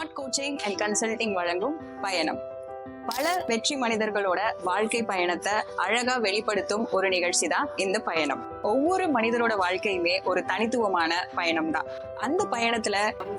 Smart coaching and consulting வழங்கும் பயணம். பல வெற்றி மனிதர்களோட வாழ்க்கை பயணத்தை அழகா வெளிப்படுத்தும் ஒரு நிகழ்ச்சி தான் இந்த பயணம். ஒவ்வொரு மனிதரோட வாழ்க்கையுமே ஒரு தனித்துவமான பயணம் தான் அந்த பயணத்துல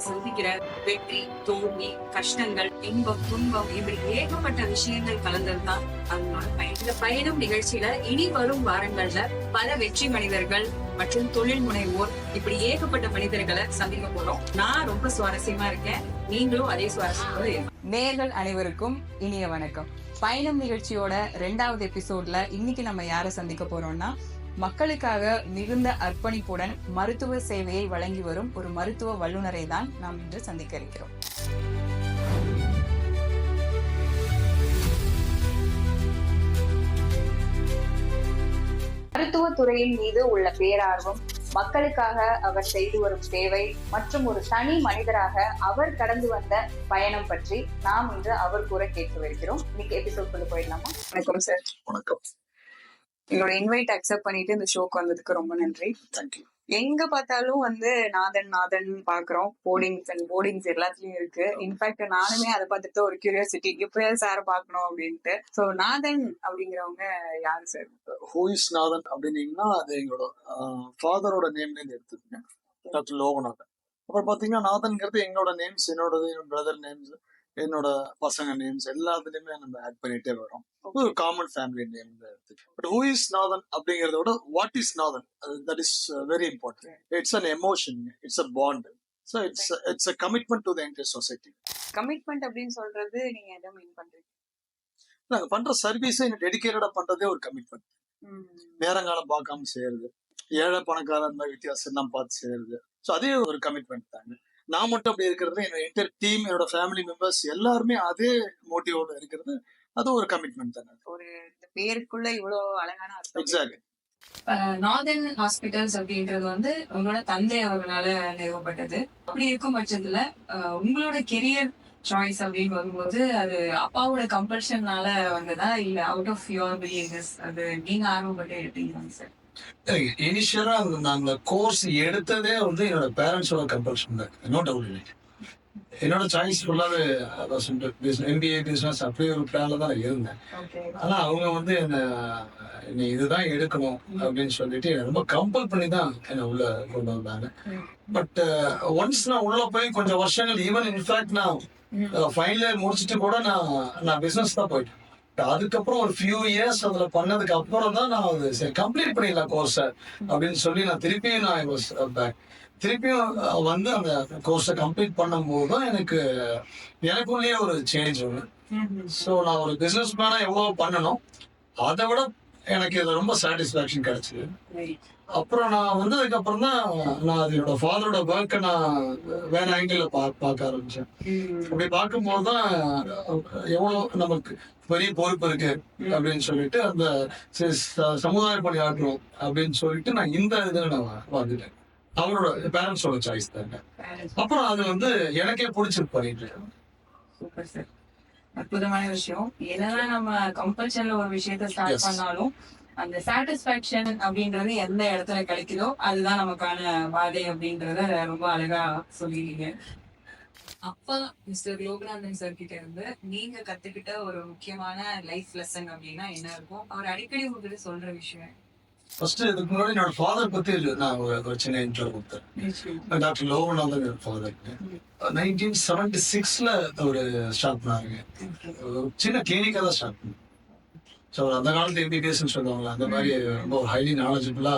சந்திக்கிற வெற்றி தோல்வி கஷ்டங்கள் இன்பம் துன்பம் இப்படி ஏகப்பட்ட விஷயங்கள் கலந்ததுதான் அவங்களோட பயணம். இந்த பயணம் நிகழ்ச்சியில இனி வரும் வாரங்கள்ல பல வெற்றி மனிதர்கள் மற்றும் தொழில் முனைவோர் இப்படி ஏகப்பட்ட மனிதர்களை சந்திக்க போறோம். நான் ரொம்ப சுவாரஸ்யமா இருக்கேன். நீங்களும் அதே சுவாரஸ்யமா நேர்கள் அனைவருக்கும் இனிய வணக்கம். பயணம் நிகழ்ச்சியோட ரெண்டாவது எபிசோட்ல இன்னைக்கு நம்ம யாரை சந்திக்க போறோம்னா மக்களுக்காக மிகுந்த அர்ப்பணிப்புடன் மருத்துவ சேவையை வழங்கி வரும் ஒரு மருத்துவ வல்லுநரை தான் நாம் இன்று சந்திக்க இருக்கிறோம். மருத்துவ துறையின் மீது உள்ள பேரார்வம் மக்களுக்காக அவர் செய்து வரும் சேவை மற்றும் ஒரு தனி மனிதராக அவர் கடந்து வந்த பயணம் பற்றி நாம் இன்று அவர் கூற கேட்கவிருக்கிறோம் இன்னைக்கு எபிசோட் கொண்டு போயிடலாமா? வணக்கம் சார் வணக்கம். எங்களோட இன்வைட் அக்செப்ட் பண்ணிட்டு இந்த ஷோக்கு வந்ததுக்கு ரொம்ப நன்றி. தேங்க்யூ எங்க பார்த்தாலும் வந்து நாதன் நாதன் பாக்குறோம் போர்டிங்ஸ் அண்ட் போர்டிங்ஸ் எல்லாத்துலயும் இருக்கு. இன்ஃபேக்ட் நானுமே அதை பார்த்துட்டு ஒரு கியூரியாசிட்டி இப்ப சார் பார்க்கணும் அப்படின்ட்டு. சோ நாதன் அப்படிங்கிறவங்க யாரு சார் ஹூ இஸ் நாதன் அப்படின்னீங்கன்னா அது எங்களோட ஃபாதரோட நேம்ல இருந்து எடுத்துக்கங்க. லோகநாதன். அப்புறம் பாத்தீங்கன்னா நாதன்ங்கிறது எங்களோட நேம்ஸ் என்னோடது என்னோட பிரதர் நேம்ஸ் என்னோட பசங்க நேம்ஸ் எல்லாத்துலயுமே நம்ம ஆட் பண்ணிட்டே வரோம். ஒரு common family name but who is Nathan அப்படிங்கறத விட what is Nathan that is very important it's an emotion it's a bond so it's it's a commitment to the entire society commitment அப்படின்னு சொல்றது நீங்க எதை மீன் பண்றீங்க? நாங்க பண்ற சர்வீஸை டெடிக்கேட்டடா பண்றதே ஒரு கமிட்மெண்ட். நேரங்காலம் பார்க்காம செய்யறது. ஏழை பணக்காரன் வித்தியாசம் எல்லாம் பார்த்து செய்யறது. ஸோ அதே ஒரு கமிட்மெண்ட் தாங்க. நான் மட்டும் அப்படி இருக்கிறது என்னோட என்டையர் டீம் என்னோட ஃபேமிலி மெம்பர்ஸ் எல்லாருமே அதே மோட்டிவோட இருக்கிறது. அது ஒரு கமிட்மெண்ட் தானே. ஒரு பேருக்குள்ள இவ்வளவு அழகான அர்த்தம் எக்ஸாக்ட்லி நார்தன் ஹாஸ்பிட்டல்ஸ் அப்படின்றது வந்து உங்களோட தந்தை அவர்களால நிறுவப்பட்டது. அப்படி இருக்கும் பட்சத்துல உங்களோட கெரியர் சாய்ஸ் அப்படின்னு வரும்போது அது அப்பாவோட கம்பல்ஷன்னால வந்ததா? இல்ல அவுட் ஆஃப் யுவர் பிலீவர்ஸ் அது நீங்க ஆர்வப்பட்டு எடுத்தீங்க சார் இனிஷியலா நாங்க கோர்ஸ் எடுத்ததே வந்து என்னோட பேரண்ட்ஸோட கம்பல்ஷன் தான். நோ டவுட் இல்லை என்னோட சாய்ஸ் ஃபுல்லாவே எம்பிஏ பிசினஸ் அப்படி ஒரு பிளான்ல தான் இருந்தேன். ஆனா அவங்க வந்து என்ன நீ இதுதான் எடுக்கணும் அப்படின்னு சொல்லிட்டு ரொம்ப கம்பல் பண்ணி தான் என்னை உள்ள கொண்டு வந்தாங்க. பட் ஒன்ஸ் நான் உள்ள போய் கொஞ்சம் வருஷங்கள் ஈவன் இன்ஃபேக்ட் நான் ஃபைனல் இயர் முடிச்சுட்டு கூட நான் நான் பிசினஸ் தான் போயிட்டேன். அதுக்கப்புறம் ஒரு ஃபியூ இயர்ஸ் அதுல பண்ணதுக்கு அப்புறம் தான் நான் அது சரி கம்ப்ளீட் பண்ணிடலாம் கோர்ஸை அப்படின்னு சொல்லி நான் திருப்பியும் நான் வாஸ் பேக் திருப்பியும் அஹ், வந்து அந்த கோர்ஸை கம்ப்ளீட் பண்ணும்போது தான் எனக்கு எனக்குள்ளேயே ஒரு சேஞ்ச் ஒன்று ஸோ நான் ஒரு பிசினஸ் மேனா எவ்வளோ பண்ணணும். அதை விட எனக்கு இது ரொம்ப சாட்டிஸ்ஃபேக்ஷன் கிடைச்சது. அப்புறம் நான் வந்ததுக்கு அப்புறம் தான் நான் அது என்னோட ஃபாதரோட ஒர்க்கை நான் வேற ஆங்கிள் பா பார்க்க ஆரம்பிச்சேன். அப்படி பார்க்கும்போது தான் எவ்வளோ நமக்கு பெரிய பொறுப்பு இருக்கு அப்படின்னு சொல்லிட்டு அந்த சமுதாய பணி ஆற்றணும் அப்படின்னு சொல்லிட்டு நான் இந்த இதில் நான் வந்துட்டேன். அவரோட பேரண்ட்ஸோட சாய்ஸ் தாங்க அப்புறம் அது வந்து எனக்கே பிடிச்சி பண்ணிட்டு. இருக்கேன். சூப்பர் சார் அற்புதமான விஷயம். என்னதான் நம்ம கம்பல்ஷன்ல ஒரு விஷயத்த ஸ்டார்ட். பண்ணாலும் அந்த சாட்டிஸ்பாக்சன் அப்படின்றது எந்த இடத்துல கிடைக்குதோ அதுதான் நமக்கான பாதை அப்படின்றத ரொம்ப அழகா சொல்லிருக்கீங்க அப்பா மிஸ்டர் லோகநாதன் சார் கிட்ட இருந்து நீங்க கத்துக்கிட்ட ஒரு முக்கியமான லைஃப் லெசன் அப்படின்னா என்ன இருக்கும்? அவர் அடிக்கடி உங்ககிட்ட சொல்ற விஷயம். ஃபர்ஸ்ட் இதுக்கு முன்னாடி என்னோட ஃபாதர் பத்தி நான் ஒரு சின்ன இன்ட்ரோ கொடுத்தேன். Doctor Loganathan father nineteen seventy சிக்ஸ்ல ஒரு ஸ்டார்ட் பண்ணாருங்க ஒரு சின்ன கிளினிக்கா தான் ஸ்டார்ட் பண்ணாங்க ஸோ அந்த காலத்து எம்பிபிஎஸ்ன்னு சொல்லுவாங்கல்ல அந்த மாதிரி ரொம்ப ஒரு ஹைலி நாலேஜபிளா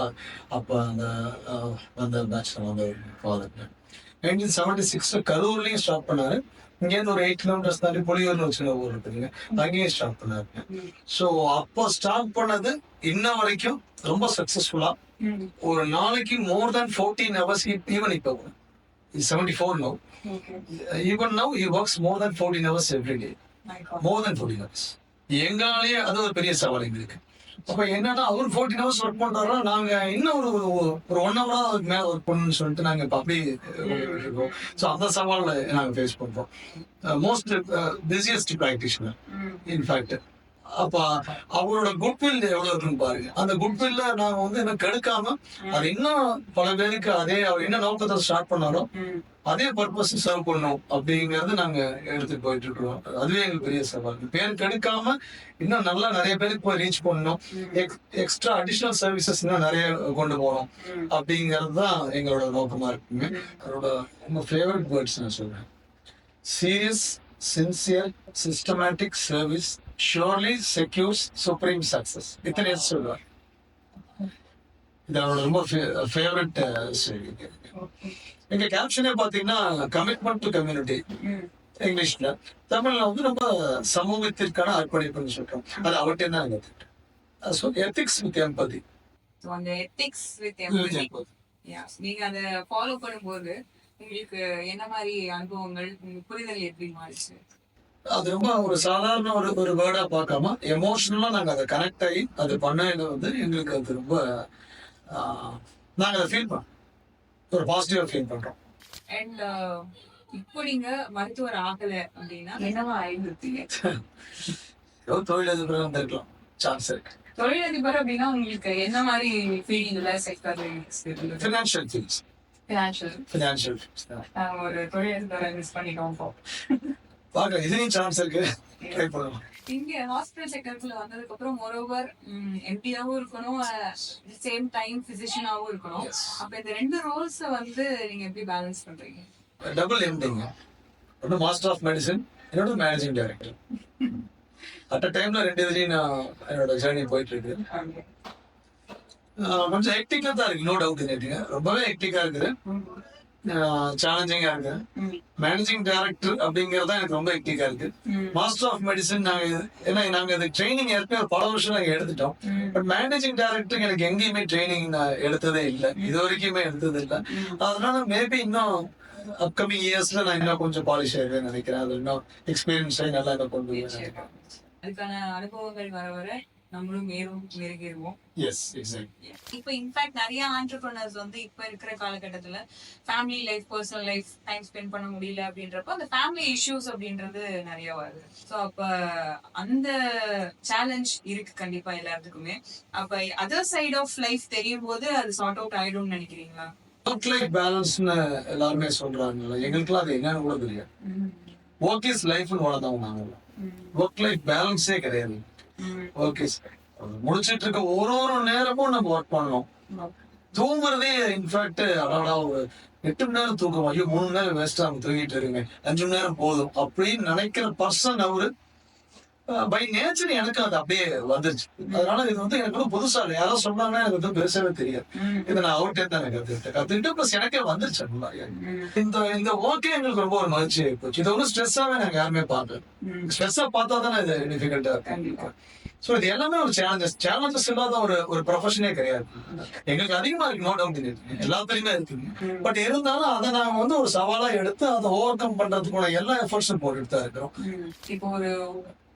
அப்போ அந்த அந்த பேட்ச்ல வந்து ஃபாதர் நைன்டீன் செவன்டி சிக்ஸ்ல கரூர்லயும் ஸ்டார்ட் பண்ணாரு. இங்கேருந்து ஒரு எயிட் கிலோமீட்டர்ஸ் தாண்டி ஒரு சின்ன ஊர் இருக்குங்க அங்கேயும் ஸ்டார்ட் பண்ணாரு ஸோ அப்போ ஸ்டார்ட் பண்ணது இன்ன வரைக்கும் ரொம்ப சக்சஸ்ஃபுல்லா ஒரு நாளைக்கு more than fourteen hours even இப்போ seventy four no even now he works more than fourteen hours every day more than fourteen hours எங்களாலேயே அது ஒரு பெரிய சவால் எங்களுக்கு. அப்ப என்னன்னா அவர் ஃபோர்டீன் ஹவர்ஸ் ஒர்க் பண்றாரோ நாங்க இன்னும் ஒரு ஒரு- ஒன் ஹவரா அதுக்கு மேல ஒர்க் பண்ணணும்னு சொல்லிட்டு நாங்க இப்ப அப்படி இருக்கோம். ஸோ அந்த சவாலை நாங்க ஃபேஸ் பண்றோம். மோஸ்ட் பிஸியஸ்ட் ப்ராக்டிஷனர் இன்ஃபேக்ட் அப்ப அவங்களோட குட்வில் எவ்வளவு இருக்குன்னு பாருங்க. அந்த குட்வில்ல நாங்க வந்து என்ன கெடுக்காம அது இன்னும் பல பேருக்கு அதே அவர் என்ன நோக்கத்தை ஸ்டார்ட் பண்ணாலும். அதே பர்பஸ் சர்வ் பண்ணும் அப்படிங்கறது நாங்க எடுத்துட்டு போயிட்டு இருக்கோம் அதுவே எங்களுக்கு பெரிய சவால் பேர் கெடுக்காம இன்னும் நல்லா நிறைய பேருக்கு போய் ரீச் பண்ணணும். எக்ஸ்ட்ரா அடிஷனல் சர்வீசஸ் இன்னும் நிறைய கொண்டு போகணும். அப்படிங்கிறது தான் எங்களோட நோக்கமா இருக்குங்க. அதோட உங்க ஃபேவரட் வேர்ட்ஸ் நான் சொல்றேன். Serious sincere systematic service surely secures supreme success இத்தனை சொல்லுவார். இது அவரோட ரொம்ப ஃபேவரட் எங்க கேப்ஷனே பாத்தீங்கன்னா கமிட்மெண்ட் டு கம்யூனிட்டி. இங்கிலீஷ்ல தமிழ்ல வந்து ரொம்ப சமூகத்திற்கான அர்ப்பணிப்புன்னு சொல்றோம் அது அவர்கிட்ட தான் எங்க ஸோ எத்திக்ஸ் வித் எம்பதி அந்த எத்திக்ஸ் வித் எம்பதி நீங்க அத ஃபாலோ பண்ணும்போது உங்களுக்கு என்ன மாதிரி அனுபவங்கள் புரிதல் எப்படி மாறிச்சு? அது ரொம்ப ஒரு சாதாரண ஒரு ஒரு வேர்டா பார்க்காம எமோஷனலா நாங்க அதை கனெக்ட் ஆகி அது பண்ணது வந்து எங்களுக்கு அது ரொம்ப நாங்க அதை ஃபீல் பண்ணோம் ஒரு பாசிட்டிவா ஃபீல் பண்றோம். அண்ட் இப்போ நீங்க மருத்துவர் ஆகல அப்படின்னா என்னவா ஆயிருந்தீங்க? ஏதோ தொழிலதிபராக இருந்திருக்கலாம். சான்ஸ் இருக்கு. தொழிலதிபர் அப்படின்னா உங்களுக்கு என்ன மாதிரி ஃபீல்ட்ல sector financial fields financial financial ஒரு தொழிலதிபரை மிஸ் பண்ணிட்டோம் இப்போ. பார்க்கலாம் இதுலயும் சான்ஸ் இருக்கு. ட்ரை பண்ணலாம் இங்க ஹாஸ்பிட்டல் செக்டருக்குள்ள வந்ததுக்கு அப்புறம் மோரோவர் எம்பியாவும் இருக்கணும் சேம் டைம் பிசிஷியனாவும் இருக்கணும். அப்ப இந்த ரெண்டு ரோல்ஸ் வந்து நீங்க எப்படி பேலன்ஸ் பண்றீங்க? டபுள் எம்டிங்க ஒன்று மாஸ்டர் ஆஃப் மெடிசன் என்னோட மேனேஜிங் டைரக்டர் அட் அ டைம்ல ரெண்டு இதுலயும் நான் என்னோட ஜேர்னி போயிட்டு இருக்கு. கொஞ்சம் ஹெக்டிக்கா தான் இருக்கு. நோ டவுட் கேட்டீங்க ரொம்பவே ஹெக்டிக்கா இருக்குது. சேலஞ்சிங்கா இருக்கு. மேனேஜிங் டைரக்டர் அப்படிங்கறத எனக்கு ரொம்ப ஹெக்டிக்கா இருக்கு. மாஸ்டர் ஆஃப் மெடிசன் நாங்க ஏன்னா நாங்க அது ட்ரைனிங் ஏற்கனவே பல வருஷம் நாங்க எடுத்துட்டோம். பட் மேனேஜிங் டைரக்டர் எனக்கு எங்கேயுமே ட்ரைனிங் நான் எடுத்ததே இல்லை. இது வரைக்குமே எடுத்தது இல்லை. அதனால மேபி இன்னும் அப்கமிங் இயர்ஸ்ல நான் இன்னும் கொஞ்சம் பாலிஷ் ஆயிருவேன் நினைக்கிறேன். அது இன்னும் எக்ஸ்பீரியன்ஸ் நல்லா இன்னும் கொண்டு அதுக்கான அனுபவங்கள் வர வர நம்மளும் மேலும் மெருகேறுவோம். எஸ் எக்ஸாக்ட் இப்போ இன்ஃபேக்ட் நிறைய ஆண்டர்பிரினர்ஸ் வந்து இப்ப இருக்கிற காலகட்டத்துல family life personal life time spend பண்ண முடியல அப்படின்றப்ப அந்த ஃபேமிலி இஷ்யூஸ் அப்படின்றது நிறைய வருது. ஸோ அப்ப அந்த சேலஞ்ச் இருக்கு கண்டிப்பா எல்லாத்துக்குமே. அப்ப அதர் சைட் ஆஃப் லைஃப் தெரியும் போது அது சார்ட் அவுட் ஆயிடும்னு நினைக்கிறீங்களா? ஒர்க் லைஃப் பேலன்ஸ்னு எல்லாருமே சொல்றாங்கல்ல. எங்களுக்குலாம் அது என்னன்னு கூட தெரியாது. ஒர்க் இஸ் லைஃப்னு வளர்ந்தவங்க நாங்கள் ஒர்க் லைஃப் பேலன்ஸே கிடையாது. ஓகே சார் முடிச்சிட்டு இருக்க ஒரு ஒரு நேரமும் நம்ம ஒர்க் பண்ணணும். தூங்குறதே இன்ஃபேக்ட் அடாடா ஒரு எட்டு மணி நேரம் தூக்கம். ஐயோ மூணு நேரம் வேஸ்ட் அவங்க தூங்கிட்டு இருங்க அஞ்சு மணி நேரம் போதும் அப்படின்னு நினைக்கிற பர்சன் அவரு பை நேச்சர் எனக்கு அது அப்படியே வந்துருச்சு. அதனால இது வந்து எனக்கு வந்து புதுசா இல்லை. யாரோ சொன்னாங்கன்னா எனக்கு வந்து பெருசாவே தெரியாது. இதை நான் அவர்கிட்ட தான் எனக்கு கத்துக்கிட்டேன். கத்துக்கிட்டு ப்ளஸ் எனக்கே வந்துருச்சு மாதிரி. இந்த இந்த ஓகே எங்களுக்கு ரொம்ப ஒரு மகிழ்ச்சி போச்சு. இது ஒன்றும் ஸ்ட்ரெஸ்ஸாவே நாங்க யாருமே பார்க்கல. ஸ்ட்ரெஸ்ஸா பார்த்தா தானே இது டிஃபிகல்ட்டா கண்டிப்பா. ஸோ இது எல்லாமே ஒரு சேலஞ்சஸ் சேலஞ்சஸ் இல்லாத ஒரு ஒரு ப்ரொஃபஷனே கிடையாது. எங்களுக்கு அதிகமா இருக்கு நோ டவுட் எல்லாத்துலயுமே இருக்கு. பட் இருந்தாலும் அதை நாங்க வந்து ஒரு சவாலா எடுத்து அதை ஓவர் கம் பண்றதுக்குள்ள எல்லா எஃபர்ட்ஸும் போட்டுட்டு தான் இருக்கிறோம். இப்போ ஒரு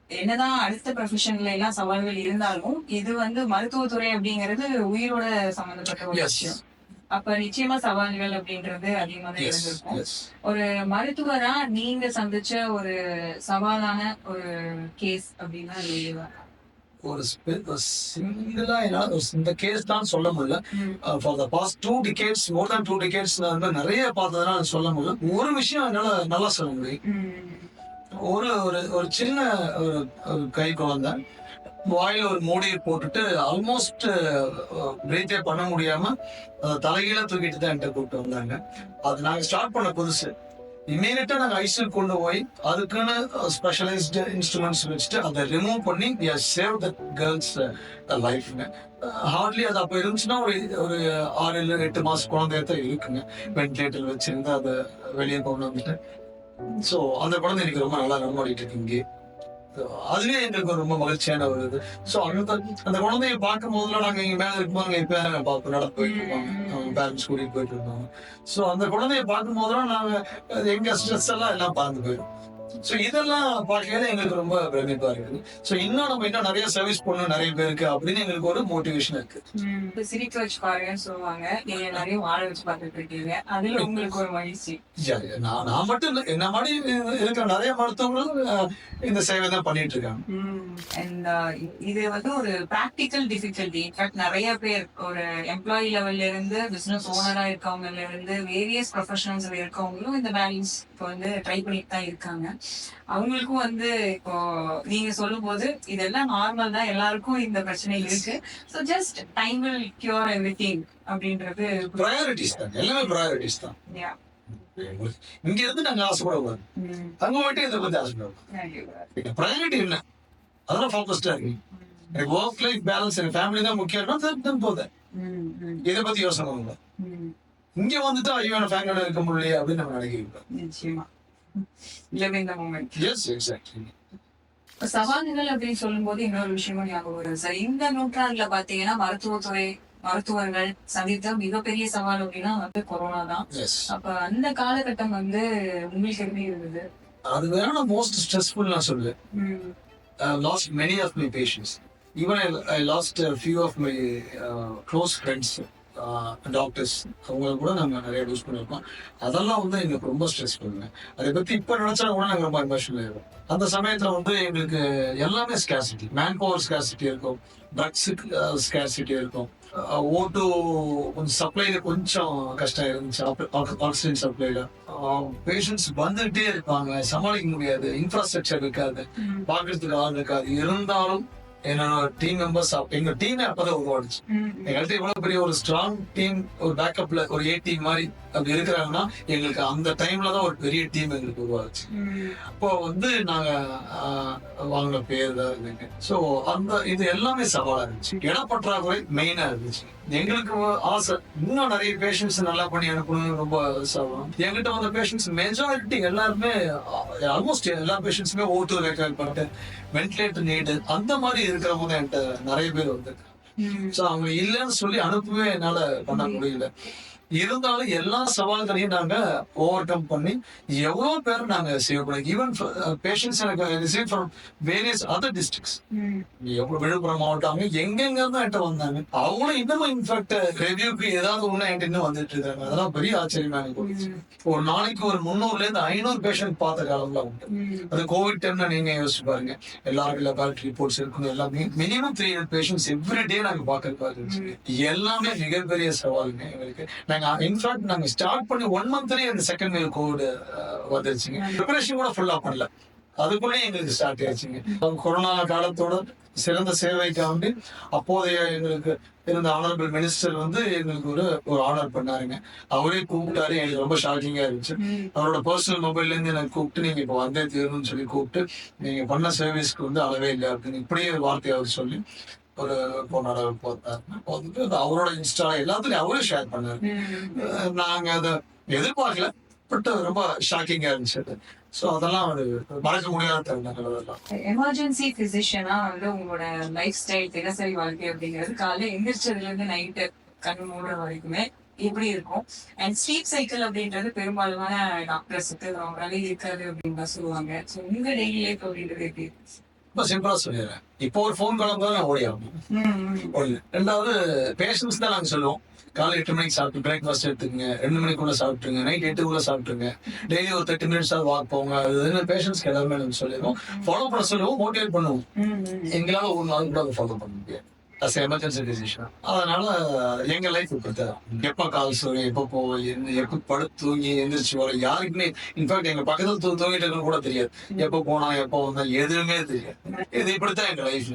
என்னதான் அடுத்த ப்ரொஃபஷன்ல எல்லாம் சவால்கள் இருந்தாலும் இது வந்து மருத்துவத்துறை அப்படிங்கிறது உயிரோட சம்பந்தப்பட்ட ஒரு விஷயம். அப்ப நிச்சயமா சவால்கள் அப்படின்றது அதிகமா தான் இருந்திருக்கும். ஒரு மருத்துவரா நீங்க சந்திச்ச ஒரு சவாலான ஒரு கேஸ் அப்படின்னா? ஒரு சிங்கிளா என்னால இந்த கேஸ் தான் சொல்ல முடியல. For the past two decades more than two decades நான் வந்து நிறைய பார்த்ததுனால சொல்ல முடியல. ஒரு விஷயம் என்னால நல்லா சொல்ல முடியும். ஒரு ஒரு ஒரு சின்ன ஒரு ஒரு கை குழந்தை. வாயில் ஒரு மூடியை போட்டுட்டு ஆல்மோஸ்ட் பிரீத்தே பண்ண முடியாம தலைகீழ தூக்கிட்டு தான் என்கிட்ட கூப்பிட்டு வந்தாங்க. அது நாங்கள் ஸ்டார்ட் பண்ண புதுசு. இம்மீடியட்டா நாங்கள் ஐசியூ கொண்டு போய் அதுக்குன்னு ஸ்பெஷலைஸ்டு இன்ஸ்ட்ருமெண்ட்ஸ் வச்சுட்டு அதை ரிமூவ் பண்ணி சேவ் த கேர்ள்ஸ் லைஃப்ங்க ஹார்ட்லி அது அப்போ இருந்துச்சுன்னா ஒரு ஒரு ஆறு இல்லை எட்டு மாசம் குழந்தைய தான் இருக்குங்க. வென்டிலேட்டர் வச்சிருந்து அதை வெளியே கொண்டு வந்துட்டு ஸோ அந்த குழந்தை எனக்கு ரொம்ப நல்லா நடமாடிட்டு இருக்கு இங்கே. அதுவே எங்களுக்கு ரொம்ப மகிழ்ச்சியான ஒரு இது. ஸோ அந்த அந்த குழந்தைய பார்க்கும் போதுலாம் நாங்கள் இங்கே மேலே இருக்கும்போது அங்கே இப்போ பார்ப்போம் நடந்து போயிட்டு இருப்பாங்க அவங்க பேரண்ட்ஸ் கூட்டிகிட்டு போயிட்டு இருப்பாங்க. ஸோ அந்த குழந்தைய பார்க்கும் போதெல்லாம் நாங்கள் எங்க ஸ்ட்ரெஸ் எல்லாம் எல்லாம் பார்த்து போயிடும். ஸோ இதெல்லாம் பார்க்கையில எங்களுக்கு ரொம்ப பிரமிப்பா இருக்குது. ஸோ இன்னும் நம்ம இன்னும் நிறைய சர்வீஸ் பண்ணணும் நிறைய பேருக்கு அப்படின்னு எங்களுக்கு ஒரு மோட்டிவேஷன் இருக்கு. சிரிக்க வச்சு பாருங்கன்னு சொல்லுவாங்க. நீங்க எல்லாரையும் வாழ வச்சு பார்த்துட்டு இருக்கீங்க. அதுல உங்களுக்கு ஒரு மகிழ்ச்சி. நான் நான் மட்டும் இல்லை என்ன மாதிரி இருக்கிற நிறைய மருத்துவங்களும் இந்த சேவை தான் பண்ணிட்டு இருக்காங்க. இது வந்து ஒரு ப்ராக்டிக்கல் டிஃபிகல்டி இன்ஃபேக்ட் நிறைய பேர் ஒரு எம்ப்ளாயி லெவல்ல இருந்து பிசினஸ் ஓனரா இருக்கவங்கல இருந்து வேரியஸ் ப்ரொஃபஷனல்ஸ்ல இருக்கவங்களும் இந்த பேலன்ஸ் இப்போ வந்து ட்ரை பண்ணிட்டு தான் இருக்காங்க. அவங்களுக்கும் வந்து இப்போ நீங்க சொல்லும் போது இதெல்லாம் நார்மல் தான். எல்லாருக்கும் இந்த பிரச்சனை இருக்கு. So just time will cure everything அப்படின்றது ப்ரையாரிட்டிஸ் தான். எல்லாமே ப்ரையாரிட்டிஸ் தான். இங்க இருந்து நாங்க ஆசைப்படக்கூடாது. அங்க போயிட்டு இதை பத்தி ஆசைப்படக்கூடாது. ப்ரையாரிட்டி என்ன? அதெல்லாம் ஃபோக்கஸ்டா இருக்கு. எனக்கு ஒர்க் லைஃப் பேலன்ஸ் எனக்கு ஃபேமிலி தான் முக்கியம்னா போதும் இதை பத்தி யோசனை பண்ணுங்க. இங்க வந்துட்டு ஐயோ என் ஃபேமிலியோட இருக்க முடியலையே அப்படின்னு நம்ம நினைக்கிறோம் நிச்சயமா. Living the moment yes exactly சவால்கள் அப்படின்னு சொல்லும்போது இன்னொரு விஷயமும் ஞாபகம் வருது சார் இந்த நூற்றாண்டுல பாத்தீங்கன்னா மருத்துவத்துறை மருத்துவர்கள் சந்தித்த மிகப்பெரிய சவால் அப்படின்னா வந்து கொரோனா தான். அப்ப அந்த காலகட்டம் வந்து உங்களுக்கு எப்படி இருந்தது? அது வேற மோஸ்ட் ஸ்ட்ரெஸ்ஃபுல் நான் சொல்லுவேன் ம், I've lost many of my patients. Even I, I lost a few doctors. அவங்கள கூட நாங்கள் நிறைய யூஸ் பண்ணியிருக்கோம் அதெல்லாம் வந்து எங்களுக்கு ரொம்ப ஸ்ட்ரெஸ் பண்ணுவேன் அதை பற்றி இப்போ நினச்சா கூட நாங்கள் ரொம்ப எமோஷனல் ஆகிடும் அந்த சமயத்தில் வந்து எங்களுக்கு எல்லாமே ஸ்கேசிட்டி மேன் பவர் ஸ்கேசிட்டி இருக்கும் ட்ரக்ஸுக்கு ஸ்கேசிட்டி இருக்கும். ஓட்டு கொஞ்சம் சப்ளைல கொஞ்சம் கஷ்டம் இருந்துச்சு. ஆக்சிஜன் சப்ளைல பேஷண்ட்ஸ் வந்துகிட்டே இருப்பாங்க. சமாளிக்க முடியாது. இன்ஃப்ராஸ்ட்ரக்சர் இருக்காது. ம், பாக்குறதுக்கு ஆள் இருக்காது. இருந்தாலும் என்னோட டீம் மெம்பர்ஸ் எங்க டீமே அப்பதான் உருவாடுச்சு எங்கள்கிட்ட இவ்வளவு பெரிய ஒரு ஸ்ட்ராங் டீம் ஒரு பேக்கப்ல ஒரு ஏ டீம் மாதிரி அப்படி இருக்கிறாங்கன்னா எங்களுக்கு அந்த டைம்ல தான் ஒரு பெரிய டீம் எங்களுக்கு உருவாச்சு. அப்போ வந்து நாங்க வாங்கின பேர் தான் இருந்துங்க ஸோ அந்த இது எல்லாமே சவாலா இருந்துச்சு. இடப்பற்றாக்குறை மெயினா இருந்துச்சு. எங்களுக்கு ஆசை இன்னும் நிறைய பேஷண்ட்ஸ் நல்லா பண்ணி அனுப்பணும்னு ரொம்ப சவால் எங்கிட்ட வந்த பேஷண்ட்ஸ் மெஜாரிட்டி எல்லாருமே ஆல்மோஸ்ட் எல்லா பேஷண்ட்ஸுமே ஓட்டு ரெக்கார்ட் பண்ணிட்டு வென்டிலேட்டர் நீடு அந்த மாதிரி இருக்கிறவங்க தான் என்கிட்ட நிறைய பேர் வந்திருக்காங்க. ஸோ அவங்க இல்லைன்னு சொல்லி அனுப்பவே என்னால பண்ண முடியல. இருந்தாலும் எல்லா சவால்களையும் நாங்க ஓவர் கம் பண்ணி எவ்வளவு பேர் நாங்க சேவ் பண்ணி ஈவன் பேஷண்ட்ஸ் எனக்கு receive from various other districts எவ்வளவு விழுப்புரம் மாவட்டம் எங்கெங்க இருந்து என்கிட்ட வந்தாங்க. அவங்களும் இன்னமும் இன்ஃபேக்ட் ரிவ்யூக்கு ஏதாவது ஒண்ணு என்கிட்ட இன்னும் வந்துட்டு இருக்காங்க. அதெல்லாம் பெரிய ஆச்சரியமா எனக்கு போச்சு. ஒரு நாளைக்கு ஒரு முந்நூறுல இருந்து ஐநூறு பேஷண்ட் பார்த்த காலம்லாம் உண்டு. அது கோவிட் டைம்ல நீங்க யோசிச்சு பாருங்க. எல்லாருக்கும் லெபார்டரி ரிப்போர்ட்ஸ் இருக்கணும் எல்லாமே. Minimum three hundred patients every day நாங்க இருந்துச்சு எல்லாமே மிகப்பெரிய சவாலுங்க எங்களுக்கு. நாங்க இன்ஃபேக்ட் நாங்க ஸ்டார்ட் பண்ணி ஒன் மந்த்லயே அந்த செகண்ட் வேவ் கோவிட் வந்துருச்சுங்க. ப்ரிப்பரேஷன் கூட ஃபுல்லா பண்ணல. அதுக்குள்ளே எங்களுக்கு ஸ்டார்ட் ஆயிடுச்சுங்க. கொரோனா காலத்தோட சிறந்த சேவைக்காண்டி அப்போதைய எங்களுக்கு இருந்த ஆனரபிள் மினிஸ்டர் வந்து எங்களுக்கு ஒரு ஒரு ஆர்டர் பண்ணாருங்க. அவரே கூப்பிட்டாரு எனக்கு ரொம்ப ஷாக்கிங்கா இருந்துச்சு. அவரோட பர்சனல் மொபைல்ல இருந்து எனக்கு கூப்பிட்டு நீங்க இப்போ வந்தே தீரணும்னு சொல்லி கூப்பிட்டு நீங்க பண்ண சர்வீஸ்க்கு வந்து அளவே இல்லை அப்படின்னு இப்படியே ஒரு வார்த்தையை அவர் சொல்லி ஒரு பொண்ணோட பார்த்துட்டு அது அவரோட இன்ஸ்டா எல்லாத்துலயும் அவரே ஷேர் பண்ணாரு. நாங்க அதை எதிர்பார்க்கல பட் ரொம்ப ஷாக்கிங்கா இருந்துச்சு அது. ஸோ அதெல்லாம் ஒரு மறக்க முடியாத தருணங்கள் அதெல்லாம். எமர்ஜென்சி பிசிஷியனா வந்து உங்களோட லைஃப் ஸ்டைல் தினசரி வாழ்க்கை அப்படிங்கிறது காலைல எந்திரிச்சதுல இருந்து நைட்டு கண் மூடுற வரைக்குமே எப்படி இருக்கும். அண்ட் ஸ்லீப் சைக்கிள் அப்படின்றது பெரும்பாலான டாக்டர்ஸுக்கு அவங்களால இருக்காது அப்படின்னு தான் சொல்லுவாங்க. ஸோ உங்க டெய்லி லைஃப் அப்படின்றது எப்படி ரொம்ப சிம்பிளா சொல்லிடுறேன். இப்போ ஒரு ஃபோன் காலம் தான் நான் ஓடி ஆகணும். ம், ம். ஒண்ணு ரெண்டாவது பேஷன்ஸ் தான் நாங்க சொல்லுவோம். காலை எட்டு மணிக்கு சாப்பிட்டு பிரேக்ஃபாஸ்ட் எடுத்துக்கங்க. ரெண்டு மணிக்குள்ள சாப்பிட்டுருங்க. நைட் எட்டுக்குள்ள சாப்பிட்டுருங்க. டெய்லி ஒரு தேர்ட்டி மினிட்ஸ் வாக் போங்க. அது பேஷன்ஸ்க்கு எல்லாருமே நம்ம சொல்லிடுவோம். ஃபாலோ பண்ண சொல்லுவோம் மோட்டிவேட் பண்ணுவோம். எங்களால ஒரு நாள் கூட அதை ஃபாலோ பண்ண முடியாது. அஸ் எமர்ஜென்சி டிசிஷன் அதனால எங்க லைஃப் இப்போ எப்ப கால் சொல்லி எப்ப போவோம் என்ன எப்போ படுத்து தூங்கி எந்திரிச்சு வரும் யாருக்குமே இன்ஃபேக்ட் எங்க பக்கத்துல தூ தூங்கிட்டு இருக்கணும் கூட தெரியாது. எப்ப போனா எப்போ வந்தா எதுவுமே தெரியாது. இது இப்படித்தான் எங்க லைஃப்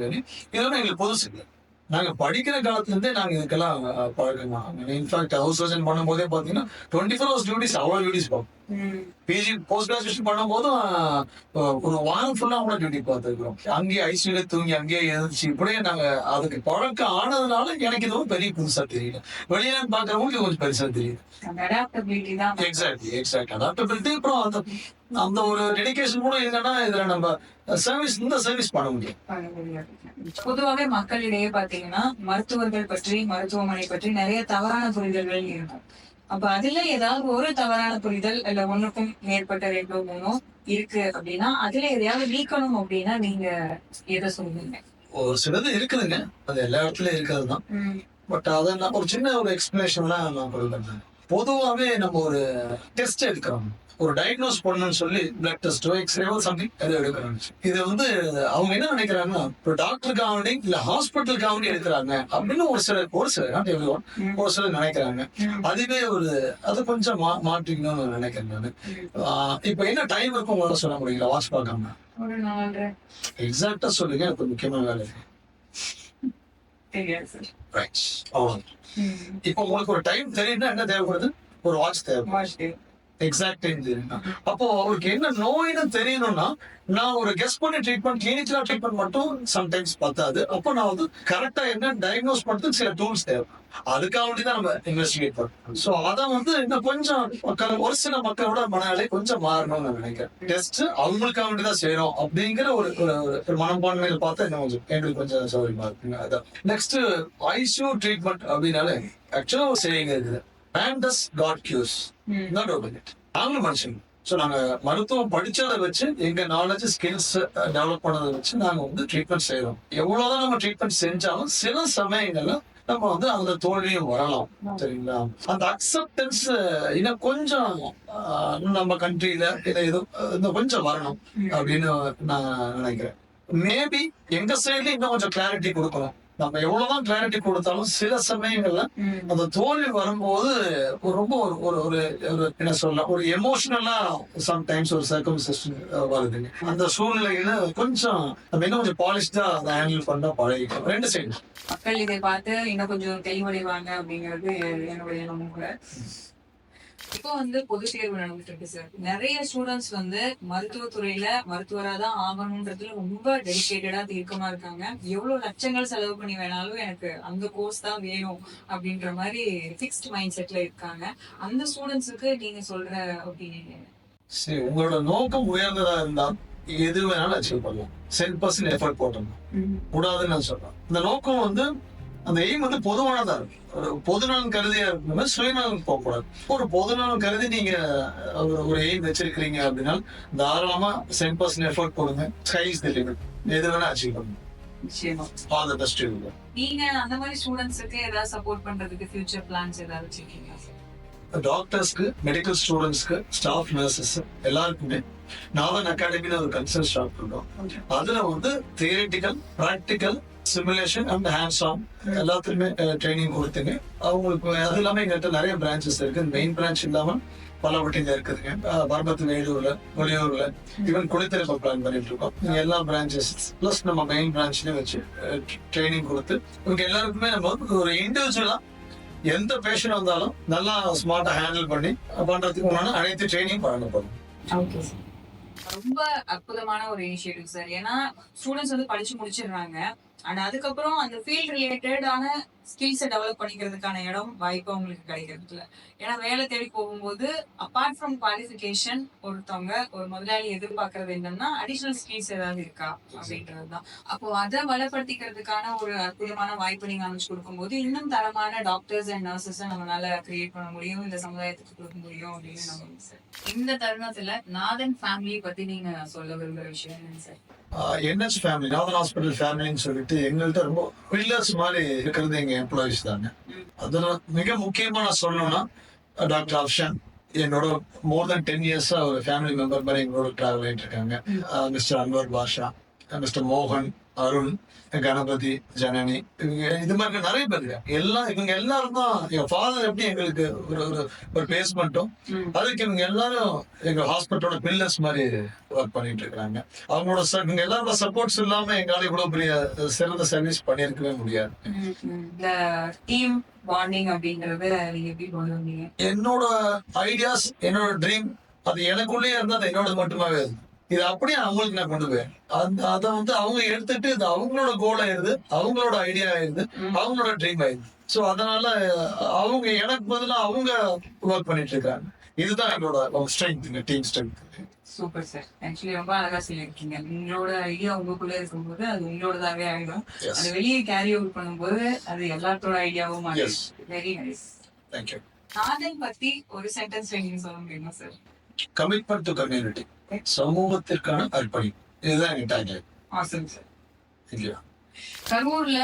இதெல்லாம் எங்களுக்கு புதுசு இல்லை நாங்க படிக்கிற காலத்துல இருந்தே நாங்க இதுக்கெல்லாம் பழக்கமா இன்ஃபேக்ட் ஹவுஸ் சர்ஜன் பண்ணும்போதே பாத்தீங்கன்னா டுவெண்ட்டி ஃபோர் ஹவர்ஸ் டியூட்டிஸ் அவ்வளவு டியூட்டிஸ் பார்ப்போம். பிஜி போஸ்ட் கிராஜுவேஷன் பண்ணும்போதும் அஹ், ஒரு வாரம் ஃபுல்லா கூட டியூட்டி பார்த்துருக்கோம் அங்கேயே ஐசியூல தூங்கி அங்கேயே எழுந்துச்சு இப்படியே நாங்க அதுக்கு பழக்கம் ஆனதுனால எனக்கு இதுவும் பெரிய புதுசா தெரியல. வெளியில பாக்குறவங்களுக்கு கொஞ்சம் பெருசா தெரியுது எக்ஸாக்ட்லி எக்ஸாக்ட் அடாப்டபிலிட்டி அப்புறம் அந்த அந்த ஒரு டெடிகேஷன் கூட இல்லைன்னா இதுல நம்ம சர்வீஸ் இந்த சர்வீஸ் பண்ண முடியும். பொதுவாகவே மக்களிடையே பாத்தீங்கன்னா மருத்துவர்கள் பற்றி மருத்துவமனை பற்றி நிறைய தவறான புரிதல்கள் இருக்கும். அப்ப அதுல ஏதாவது ஒரு தவறான புரிதல் இல்ல ஒண்ணுக்கும் மேற்பட்ட ரெண்டோ மூணோ இருக்கு அப்படின்னா அதுல எதையாவது நீக்கணும் அப்படின்னா நீங்க எதை சொல்லுவீங்க ஒரு சிலது இருக்குதுங்க. அது எல்லா இடத்துலயும் இருக்கிறது தான் பட் அதை நான் ஒரு சின்ன ஒரு எக்ஸ்பிளேஷன்லாம் நான் கொடுக்குறேன் பொதுவாகவே நம்ம ஒரு டெஸ்ட் எடுக்கிறோம். ஒரு டயக்னோஸ் பண்ணணும்னு சொல்லி பிளட் டெஸ்டோ எக்ஸ்ரேவோ சம்திங் எதோ எடுக்கிறோம் இது வந்து அவங்க என்ன நினைக்கிறாங்கன்னா இப்போ டாக்டருக்காக இல்ல ஹாஸ்பிட்டலுக்காக வேண்டி எடுக்கிறாங்க அப்படின்னு ஒரு சில ஒரு சில நாட் எவ்ரி ஒன் ஒரு சிலர் நினைக்கிறாங்க. அதுவே ஒரு அது கொஞ்சம் மா மாற்றிக்கணும்னு நினைக்கிறேன் நான். இப்போ என்ன டைம் இருக்கும் உங்களால சொல்ல முடியல வாட்ச் பார்க்காம? எக்ஸாக்டா சொல்லுங்க எனக்கு முக்கியமான வேலை ரைட் அவ்வளோ இப்போ உங்களுக்கு ஒரு டைம் தெரியும்னா என்ன தேவைப்படுது? ஒரு வாட்ச் தேவை. எக்ஸாக்ட் அப்போ அவருக்கு என்ன நோய்னு தெரியணும்னா நான் ஒரு கெஸ் பண்ணி ட்ரீட்மெண்ட் கிளினிக்கலா ட்ரீட்மெண்ட் மட்டும் சம்டைம்ஸ் பத்தாது. அப்போ நான் வந்து கரெக்டா என்ன டயக்னோஸ் பண்றதுக்கு சில டூல்ஸ் தேவை. அதுக்காக வேண்டி தான் நம்ம இன்வெஸ்டிகேட் பண்றோம். ஸோ அதை வந்து இன்னும் கொஞ்சம் மக்கள் ஒரு சில மக்களோட மனநிலை கொஞ்சம் மாறணும்னு நான் நினைக்கிறேன். டெஸ்ட் அவங்களுக்காக வேண்டி தான் செய்யறோம் அப்படிங்கிற ஒரு ஒரு மனப்பான்மையில் பார்த்தா இன்னும் கொஞ்சம் எங்களுக்கு கொஞ்சம் சௌகரியமா இருக்குங்க. அதான். நெக்ஸ்ட் ஐசியூ ட்ரீட்மெண்ட் அப்படின்னாலே ஆக்சுவலா ஒரு செய்யுங்க இருக்குது மேண்டஸ் காட் கியூஸ் not open it. நாங்களும் மனுஷங்க ஸோ நாங்க மருத்துவம் படிச்சதை வச்சு எங்க நாலேஜ் ஸ்கில்ஸ் டெவலப் பண்ணதை வச்சு நாங்க வந்து ட்ரீட்மெண்ட் செய்யறோம் எவ்வளவுதான் நம்ம ட்ரீட்மெண்ட் செஞ்சாலும் சில சமயங்கள்ல நம்ம வந்து அந்த தோல்வியும் வரலாம். சரிங்களா? அந்த அக்செப்டன்ஸ் இன்னும் கொஞ்சம் நம்ம கண்ட்ரியில இதை ஏதோ இன்னும் கொஞ்சம் வரணும் அப்படின்னு நான் நினைக்கிறேன். மேபி எங்க சைட்ல இன்னும் கொஞ்சம் கிளாரிட்டி கொடுக்கணும். நம்ம எவ்வளவுதான் கிளாரிட்டி கொடுத்தாலும் சில சமயங்கள்ல அந்த தோல்வி வரும்போது ஒரு ரொம்ப ஒரு ஒரு ஒரு ஒரு என்ன சொல்லலாம் ஒரு எமோஷனலா சம்டைம்ஸ் ஒரு சர்க்கம்சிஸ்டன் வருதுங்க. அந்த சூழ்நிலையில கொஞ்சம் நம்ம இன்னும் கொஞ்சம் பாலிஷ்டா அதை ஹேண்டில் பண்ணா பழகிக்கணும் ரெண்டு சைடு மக்கள் இதை பார்த்து இன்னும் கொஞ்சம் தெளிவடைவாங்க அப்படிங்கிறது என்னுடைய எண்ணமும் கூட. இப்போ வந்து பொது தேர்வு நடந்துட்டு இருக்கு சார். நிறைய ஸ்டூடெண்ட்ஸ் வந்து மருத்துவத்துறையில மருத்துவரா தான் ஆகணுன்றதுல ரொம்ப டெடிகேட்டடா தீர்க்கமா இருக்காங்க. எவ்வளவு லட்சங்கள் செலவு பண்ணி வேணாலும் எனக்கு அந்த கோர்ஸ் தான் வேணும் அப்படின்ற மாதிரி ஃபிக்ஸ்ட் மைண்ட் செட்ல இருக்காங்க. அந்த ஸ்டூடெண்ட்ஸுக்கு நீங்க சொல்ற ஒப்பீனியன் சரி உங்களோட நோக்கம் உயர்ந்ததா இருந்தா எது வேணாலும் அச்சீவ் பண்ணலாம். சென் பர்சன்ட் எஃபர்ட் போட்டோம் கூடாதுன்னு நான் சொல்றேன். இந்த நோக்கம் வந்து அந்த எய்ம் வந்து பொதுவானதா இருக்கு பொதுநலன் கருதியா இருக்கணும் சுயநலன் போகக்கூடாது. ஒரு பொதுநலன் கருதி நீங்க ஒரு ஒரு எய்ம் வச்சிருக்கிறீங்க அப்படின்னா தாராளமா சென் பர்சன்ட் எஃபர்ட் போடுங்க. ஸ்கை இஸ் தி லிமிட் எது வேணா அச்சீவ் பண்ணுங்க. நீங்க அந்த மாதிரி ஸ்டூடெண்ட்ஸுக்கு ஏதாவது சப்போர்ட் பண்றதுக்கு ஃபியூச்சர் பிளான்ஸ் ஏதாவது வச்சிருக்கீங்களா சார் டாக்டர்ஸ்க்கு மெடிக்கல் ஸ்டூடெண்ட்ஸ்க்கு ஸ்டாஃப் நர்சஸ் எல்லாருக்குமே நாதன் அகாடமின்னு ஒரு கன்சல்ட் ஸ்டார்ட் பண்ணோம் அதுல வந்து theoretical practical simulation and hands on எல்லாத்துக்குமே ட்ரைனிங் கொடுத்துங்க. அவங்களுக்கு அது இல்லாம எங்கள்கிட்ட நிறைய பிரான்ச்சஸ் இருக்கு. மெயின் பிரான்ச் இல்லாம பலவட்டில இருக்குதுங்க. பரமத்து வேலூர்ல வெளியூர்ல ஈவன் குளித்திரப்ப பிளான் பண்ணிட்டு இருக்கோம். இங்கே எல்லா பிரான்ச்சஸ் ப்ளஸ் நம்ம மெயின் பிரான்ச்லயும் வச்சு ட்ரைனிங் கொடுத்து இவங்க எல்லாருக்குமே நம்ம ஒரு இண்டிவிஜுவலா எந்த பேஷண்ட் வந்தாலும் நல்லா ஸ்மார்ட்டா ஹேண்டில் பண்ணி பண்றதுக்கு உண்டான அனைத்து ட்ரைனிங் வழங்கப்படும். ஓகே ரொம்ப அற்புதமான ஒரு இனிஷியேட்டிவ் சார் ஏன்னா ஸ்டூடெண்ட்ஸ் வந்து படிச்சு முடிச்சிடுறாங்க. அண்ட் அதுக்கப்புறம் அந்த ஃபீல்ட் ரிலேட்டடான ஸ்கில்ஸை டெவலப் பண்ணிக்கிறதுக்கான இடம் வாய்ப்பு அவங்களுக்கு கிடைக்கிறது இல்லை ஏன்னா வேலை தேடி போகும்போது அப்பார்ட் ஃப்ரம் குவாலிஃபிகேஷன் ஒருத்தவங்க ஒரு முதலாளி எதிர்பார்க்கறது என்னன்னா அடிஷனல் ஸ்கில்ஸ் ஏதாவது இருக்கா அப்படின்றது தான் அப்போ அதை வளப்படுத்திக்கிறதுக்கான ஒரு அற்புதமான வாய்ப்பு நீங்க அமைச்சு கொடுக்கும்போது இன்னும் தரமான டாக்டர்ஸ் அண்ட் நர்சஸை நம்மளால கிரியேட் பண்ண முடியும் இந்த சமுதாயத்துக்கு கொடுக்க முடியும் அப்படின்னு நம்ம சார் இந்த தருணத்துல நாதன் ஃபேமிலி பத்தி நீங்க சொல்ல விரும்புற விஷயம் என்ன sir NS family Nathan hospital ஃபேமிலின்னு சொல்லிட்டு எங்கள்கிட்ட ரொம்ப பில்லர்ஸ் மாதிரி இருக்கிறது எங்க எம்ப்ளாயிஸ் தாங்க. அதுல மிக முக்கியமா நான் சொல்லணும்னா டாக்டர் அப்ஷன் என்னோட மோர் தென் டென் இயர்ஸா ஒரு ஃபேமிலி மெம்பர் மாதிரி எங்களோட டிராவல் ஆயிட்டு இருக்காங்க. மிஸ்டர் அன்வர் பாஷா மிஸ்டர் மோகன் அருண் கணபதி ஜனனி இவங்க இது மாதிரி நிறைய பேர் இருக்காங்க. எல்லாம் இவங்க எல்லாரும் தான் எங்க ஃபாதர் எப்படி எங்களுக்கு ஒரு ஒரு ஒரு பேஸ்மெண்ட்டும் அதுக்கு இவங்க எல்லாரும் எங்க ஹாஸ்பிட்டலோட பில்லர்ஸ் மாதிரி ஒர்க் பண்ணிட்டு இருக்காங்க. அவங்களோட இவங்க எல்லாரோட சப்போர்ட்ஸ் இல்லாம எங்களால இவ்வளவு பெரிய சிறந்த சர்வீஸ் பண்ணியிருக்கவே முடியாது. இந்த டீம் பாண்டிங் அப்படிங்கறது நீங்க எப்படி கொண்டு வந்தீங்க? என்னோட ஐடியாஸ் என்னோட ட்ரீம் அது எனக்குள்ளேயே இருந்தா அது என்னோட மட்டுமாவே இருக்கு இது அப்படியே அவங்களுக்கு நான் கொண்டு போய் அந்த அதை வந்து அவங்க எடுத்துட்டு இது அவங்களோட கோல் ஆயிருது அவங்களோட ஐடியா ஆயிருது அவங்களோட ட்ரீம் ஆயிருது ஸோ அதனால அவங்க எனக்கு பதிலா அவங்க ஒர்க் பண்ணிட்டு இருக்காங்க. இதுதான் எங்களோட strength team strength super sir actually ரொம்ப அழகா சொல்லியிருக்கீங்க. உங்களோட ஐடியா உங்களுக்குள்ள இருக்கும்போது அது உங்களோடதாவே ஆயிடும். அது வெளியே கேரி அவுட் பண்ணும்போது அது எல்லாத்தோட ஐடியாவும். வெரி நைஸ் தேங்க்யூ நாதன் பத்தி ஒரு சென்டென்ஸ் நீங்க சொல்ல முடியுமா சார் கமிட்மெண்ட் டு கம்யூனிட்டி சமூகத்திற்கான அர்ப்பணிப்பு இதுதான் எங்க சார் இல்லையா கரூர்ல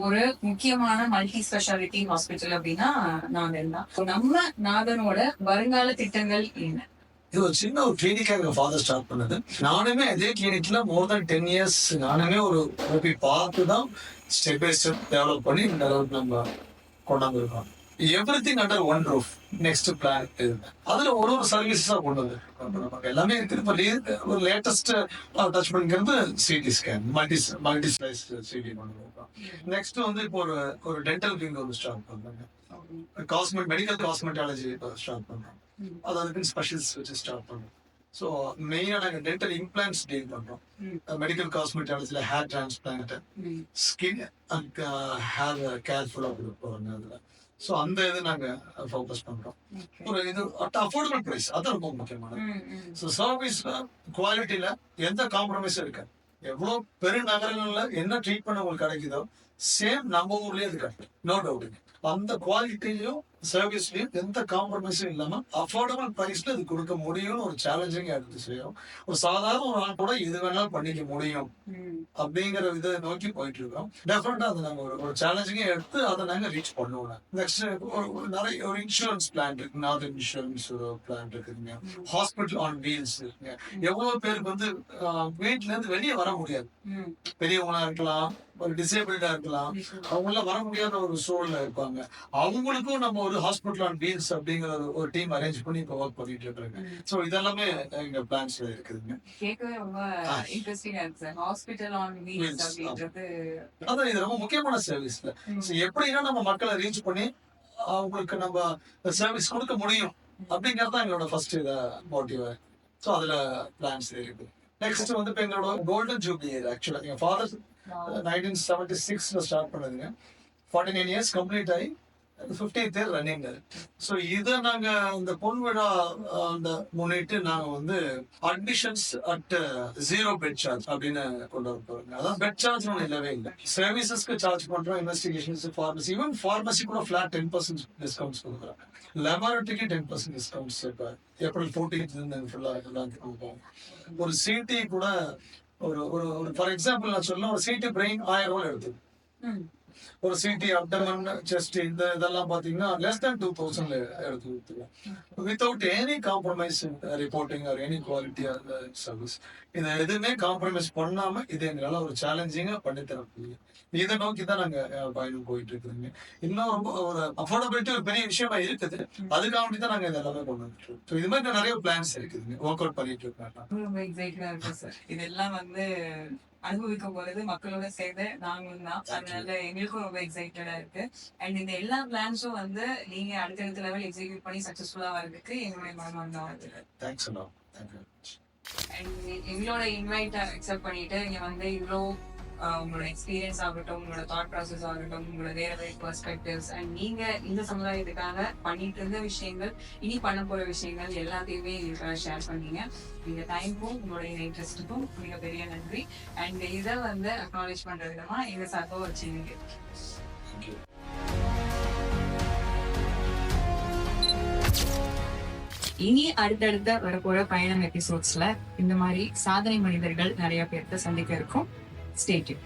ஒரு முக்கியமான மல்டி ஸ்பெஷாலிட்டி ஹாஸ்பிட்டல் அப்படின்னா நாதன் தான். So, நம்ம நாதனோட வருங்கால திட்டங்கள் என்ன? இது ஒரு சின்ன ஒரு கிளினிக்கா எங்க ஃபாதர் ஸ்டார்ட் பண்ணது. நானுமே அதே கிளினிக்ல மோர் தென் டென் இயர்ஸ் நானுமே ஒரு ஓபி பார்த்து தான் ஸ்டெப் பை ஸ்டெப் டெவலப் பண்ணி இந்த அளவுக்கு நம்ம கொண்டாந்துருக்கோம். Everything under one roof next plan அதுல ஒரு ஒரு சர்வீஸா கொண்டு வந்து நமக்கு எல்லாமே இருக்குது இப்போ ஒரு லேட்டஸ்ட் டச் பண்ணிக்கிறது CT scan multi multi slice CT next வந்து இப்போ ஒரு ஒரு டென்டல் கிளினிக் வந்து ஸ்டார்ட் பண்றாங்க. காஸ்மெட் மெடிக்கல் காஸ்மெட்டாலஜி ஸ்டார்ட் பண்றோம் ம். அது அதுக்கு ஸ்பெஷல்ஸ் வச்சு ஸ்டார்ட் பண்றோம். ஸோ மெயினாக நாங்கள் டென்டல் இம்ப்ளான்ஸ் டீல் பண்றோம். ம். மெடிக்கல் காஸ்மெட்டாலஜியில் ஹேர் டிரான்ஸ்பிளான்ட் ஸ்கின் ஹேர் கேர்ஃபுல்லாக கொடுப்போம் அதில் ஸோ அந்த இது நாங்கள் ஃபோக்கஸ் பண்றோம். ஒரு இது அஃபோர்டபுள் ப்ரைஸ் அது ரொம்ப முக்கியமானது. ஸோ சர்வீஸ்ல குவாலிட்டியில எந்த காம்ப்ரமைஸும் இருக்காது. எவ்வளோ பெருநகரங்கள்ல என்ன ட்ரீட்மெண்ட் உங்களுக்கு கிடைக்குதோ சேம் நம்ம ஊர்லயே இது கிடைக்கும். நோ டவுட்டுங்க அந்த குவாலிட்டிலையும் சர்வீஸ்லயும் எந்த காம்ப்ரமைஸும் இல்லாம அஃபோர்டபுள் பிரைஸ்ல இது கொடுக்க முடியும்னு ஒரு சேலஞ்சிங் எடுத்து செய்யும் ஒரு சாதாரண ஒரு ஆள் கூட இது வேணாலும் பண்ணிக்க முடியும் அப்படிங்கிற இதை நோக்கி போயிட்டு இருக்கோம் டெஃபினட்டா அதை நாங்க ஒரு ஒரு சேலஞ்சிங்கே எடுத்து அதை நாங்க ரீச் பண்ணுவோம். நெக்ஸ்ட் ஒரு நிறைய ஒரு இன்சூரன்ஸ் பிளான் இருக்கு. நார்த் இன்சூரன்ஸ் ஒரு பிளான் இருக்குதுங்க. ஹாஸ்பிட்டல் ஆன் வீல்ஸ் இருக்குங்க. எவ்வளவு பேருக்கு வந்து வீட்ல இருந்து வெளியே வர முடியாது. பெரியவங்களா இருக்கலாம் ஒரு டிசேபிள்டா இருக்கலாம். அவங்களாம் வர முடியாத ஒரு சூழ்நிலை இருப்பாங்க. அவங்களுக்கும் நம்ம ஒரு ஹாஸ்பிட்டல் ஆன் வீல்ஸ் அப்படிங்கிற ஒரு- டீம் அரேஞ்ச் பண்ணி இப்போ ஒர்க் பண்ணிட்டு இருக்காங்க. ஸோ இதெல்லாமே எங்க பிளான்ஸ்ல இருக்குதுங்க. கேட்கவே ரொம்ப. இன்ட்ரெஸ்டிங்கா இருக்கு சார் ஹாஸ்பிட்டல் ஆன் வீல்ஸ் அப்படின்றது அதான் இது ரொம்ப முக்கியமான சர்வீஸ்ல. எப்படின்னா நம்ம மக்களை ரீச் பண்ணி அவங்களுக்கு நம்ம சர்வீஸ் கொடுக்க முடியும் அப்படிங்கறது தான் எங்களோட ஃபர்ஸ்ட் இத மோட்டிவ் ஸோ அதுல பிளான்ஸ் இருக்கு. நெக்ஸ்ட் வந்து இப்போ எங்களோட கோல்டன் ஜூப்ளி ஆக்சுவலா எங்க ஃபாதர் நைன்டீன் செவன்டி சிக்ஸ்ல ஸ்டார்ட் பண்ணதுங்க. ஃபார்ட்டி நைன் இயர்ஸ் கம்ப்ளீட் ஆகி ஃபிஃப்டீன்த் இயர் ரன்னிங் ஸோ இதை நாங்க இந்த பொன் விழா அந்த முன்னிட்டு நாங்க வந்து admissions at zero bed charge அப்படின்னு கொண்டு வர அதான் பெட் சார்ஜ் ஒன்று இல்லவே இல்லை. சர்வீசஸ்க்கு சார்ஜ் பண்றோம் இன்வெஸ்டிகேஷன்ஸ் ஃபார்மசி ஈவன் ஃபார்மசி கூட ஃபிளாட் டென் பர்சன்ட் டிஸ்கவுண்ட்ஸ் கொடுக்குறாங்க. லெபார்டரிக்கு டென் பர்சன்ட் டிஸ்கவுண்ட்ஸ் இப்போ ஏப்ரல் ஃபோர்டீன்த் ஃபுல்லாக எல்லாத்துக்கும் ஒரு சிடி கூட ஒரு ஒரு ஒரு ஃபார் எக்ஸாம்பிள் நான் சொல்லணும் ஒரு சீட்டு பிரெயின் ஆயிரம் ரூபாய் எடுத்து. ஒரு சிடி அப்டமன் செஸ்ட் இந்த இதெல்லாம் பாத்தீங்கன்னா லெஸ் தேன் டூ தௌசண்ட்ல எடுத்து கொடுத்துருவோம் without any compromise reporting or any quality service இதை எதுவுமே காம்ப்ரமைஸ் பண்ணாம இது எங்களால ஒரு சேலஞ்சிங்காக பண்ணி இதை நோக்கி தான் நாங்க பயணம் போயிட்டு இருக்கிறோங்க இன்னும் ரொம்ப ஒரு அஃபோர்டபிலிட்டி ஒரு பெரிய விஷயமா இருக்குது. அதுக்காக தான் நாங்க இது எல்லாமே கொண்டு வந்துட்டு இருக்கோம் இது மாதிரி நிறைய பிளான்ஸ் இருக்குதுங்க. ஒர்க் அவுட் பண்ணிட்டு இருக்கோம் ரொம்ப எக்ஸைட்டடா சார் இதெல்லாம் வந்து அனுபவிக்க போறது மக்களோட சேர்ந்து நாங்களும் தான். அதனால எங்களுக்கும் ரொம்ப எக்ஸைட்டடா இருக்கு. அண்ட் இந்த எல்லா பிளான்ஸும் வந்து நீங்க அடுத்தடுத்த லெவல் எக்ஸிக்யூட் பண்ணி சக்சஸ்ஃபுல்லா வர்றதுக்கு எங்களுடைய மனம் தான் வந்து தேங்க்ஸ் அண்ட் எங்களோட இன்வைட் அக்செப்ட் பண்ணிட்டு இங்க வந்து இவ்வளோ உங்களோட எக்ஸ்பீரியன்ஸ் ஆகட்டும் உங்களோட தாட் ப்ராசஸ் ஆகட்டும் உங்களோட வேற வேற பெர்ஸ்பெக்டிவ்ஸ் அண்ட் நீங்க இந்த சமுதாயத்துக்காக பண்ணிட்டு இருந்த விஷயங்கள் இனி பண்ண போற விஷயங்கள் எல்லாத்தையுமே இதுக்காக ஷேர் பண்ணீங்க. இந்த டைமுக்கும் உங்களுடைய இன்ட்ரெஸ்ட்டுக்கும் மிகப்பெரிய நன்றி. அண்ட் இதை வந்து அக்னாலேஜ் பண்ற விதமா எங்க சார்பாக ஒரு இனி அடுத்தடுத்த வரப்போற பயணம் எபிசோட்ஸ்ல இந்த மாதிரி சாதனை மனிதர்கள் நிறைய பேர்த்த சந்திக்க இருக்கும். stated